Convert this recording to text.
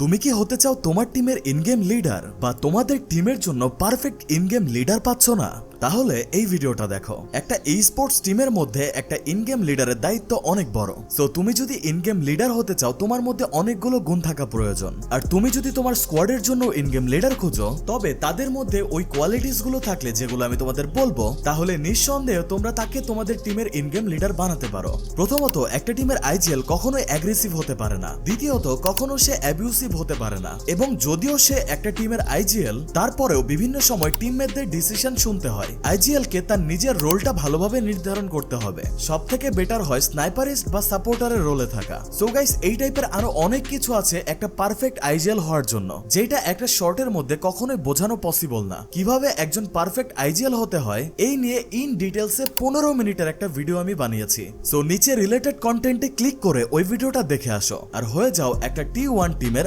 তুমি কি হতে চাও তোমার টিমের ইনগেম লিডার বা তোমাদের টিমের জন্য পারফেক্ট ইনগেম লিডার পাচ্ছ না? তাহলে এই ভিডিওটা দেখো। একটা এই স্পোর্টস টিমের মধ্যে একটা ইনগেম লিডারের দায়িত্ব অনেক বড়। সো তুমি যদি ইনগেম লিডার হতে চাও, তোমার মধ্যে অনেকগুলো গুণ থাকা প্রয়োজন। আর তুমি যদি তোমার স্কোয়াডের জন্য ইনগেম লিডার খুঁজো, তবে তাদের মধ্যে ওই কোয়ালিটিসগুলো থাকলে যেগুলো আমি তোমাদের বলব, তাহলে নিঃসন্দেহে তোমরা তাকে তোমাদের টিমের ইনগেম লিডার বানাতে পারো। প্রথমত, একটা টিমের আইজিএল কখনোই অ্যাগ্রেসিভ হতে পারে না। দ্বিতীয়ত, কখনো সে অ্যাবিউসিভ হতে পারে না। এবং যদিও সে একটা টিমের আইজিএল, তারপরেও বিভিন্ন সময় টিমমেটদের ডিসিশন শুনতে হয়। আইজিএল কে তার নিজের রোলটা ভালোভাবে নির্ধারণ করতে হবে। সব থেকে বেটার হয় স্নাইপারিস্ট বা সাপোর্টারের রোলে থাকা। সো গাইস, এই টাইপের আরও অনেক কিছু আছে একটা পারফেক্ট আইজিএল হওয়ার জন্য, যেটা একটা শর্টের মধ্যে কখনোই বোঝানো পসিবল না। কীভাবে একজন পারফেক্ট আইজিএল হতে হয়, এই নিয়ে ইন ডিটেলসে পনেরো মিনিটের একটা ভিডিও আমি বানিয়েছি। সো নিচে রিলেটেড কন্টেন্টে ক্লিক করে ওই ভিডিওটা দেখে আসো। আর হয়ে যাও একটা টি ওয়ান টিমের